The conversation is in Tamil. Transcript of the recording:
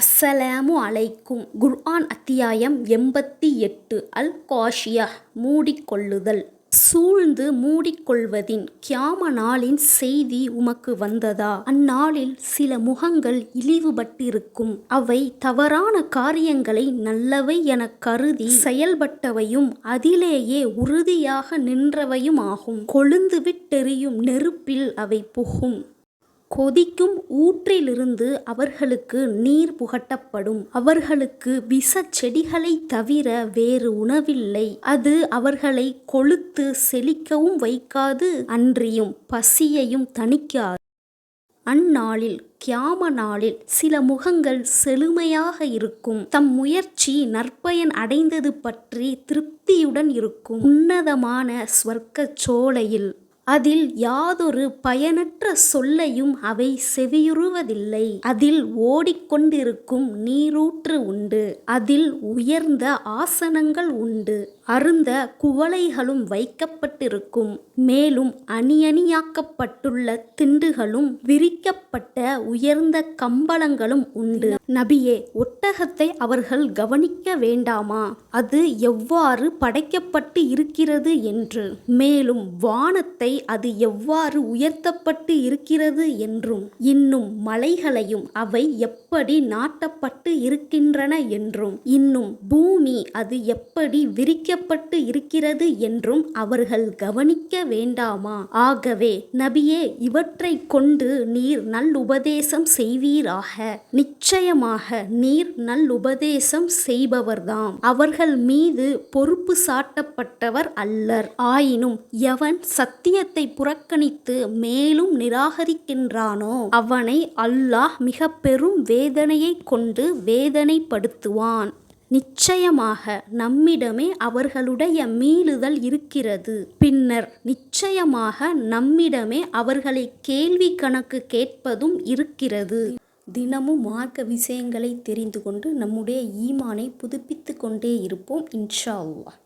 அஸ்ஸலாமு அலைக்கும். குர்ஆன் அத்தியாயம் எண்பத்தி எட்டு. அல் காஷியா மூடிக்கொள்ளுதல். சூழ்ந்து மூடிக்கொள்வதின் கியாம நாளின் செய்தி உமக்கு வந்ததா? அந்நாளில் சில முகங்கள் இழிவுபட்டிருக்கும். அவை தவறான காரியங்களை நல்லவை எனக் கருதி செயல்பட்டவையும் அதிலேயே உறுதியாக நின்றவையும் ஆகும். கொழுந்து விட்டெறியும் நெருப்பில் அவை புகும். கொதிக்கும் ஊற்றிலிருந்து அவர்களுக்கு நீர் புகட்டப்படும். அவர்களுக்கு விச செடிகளைத் தவிர வேறு உணவில்லை. அது அவர்களை கொழுத்து செழிக்கவும் வைக்காது அன்றியும் பசியையும் தணிக்காது. அந்நாளில் கியாம நாளில் சில முகங்கள் செழுமையாக இருக்கும். தம் முயற்சி நற்பயன் அடைந்தது பற்றி திருப்தியுடன் இருக்கும். உன்னதமான ஸ்வர்க்க சோலையில் அதில் யாதொரு பயனற்ற சொல்லையும் அவை செவியுறுவதில்லை. அதில் ஓடிக்கொண்டிருக்கும் நீரூற்று உண்டு. அதில் உயர்ந்த ஆசனங்கள் உண்டு. அருந்த குவளைகளும் வைக்கப்பட்டிருக்கும். மேலும் அணியணியாக்கப்பட்டுள்ள திண்டுகளும் விரிக்கப்பட்ட உயர்ந்த கம்பளங்களும் உண்டு. நபியே ஒட்டகத்தை அவர்கள் கவனிக்க வேண்டாமா? அது எவ்வாறு படைக்கப்பட்டு இருக்கிறது என்று. மேலும் வானத்தை அது எவ்வாறு உயர்த்தப்பட்டு இருக்கிறது என்றும் இன்னும் மலைகளையும் அவை எப்படி நாட்டப்பட்டு இருக்கின்றன என்றும் இன்னும் பூமி அது எப்படி விரிக்கப்பட்டு இருக்கிறது என்றும் அவர்கள் கவனிக்க வேண்டாமா? ஆகவே நபியே இவற்றை கொண்டு நீர் நல்லுபதேசம் செய்வீராக. நிச்சயமாக நீர் நல்லுபதேசம் செய்பவர்தாம். அவர்கள் மீது பொறுப்பு சாட்டப்பட்டவர் அல்லர். ஆயினும் எவன் சத்தியத்தை புறக்கணித்து மேலும் நிராகரிக்கின்றானோ அவனை அல்லாஹ் மிக பெரும் வேதனையை கொண்டு வேதனைப்படுத்துவான். நிச்சயமாக நம்மிடமே அவர்களுடைய மீளுதல் இருக்கிறது. பின்னர் நிச்சயமாக நம்மிடமே அவர்களை கேள்வி கணக்கு கேட்பதும் இருக்கிறது. தினமும் மார்க்க விஷயங்களை தெரிந்து கொண்டு நம்முடைய ஈமானை புதுப்பித்து கொண்டே இருப்போம் இன்ஷா அல்லாஹ்.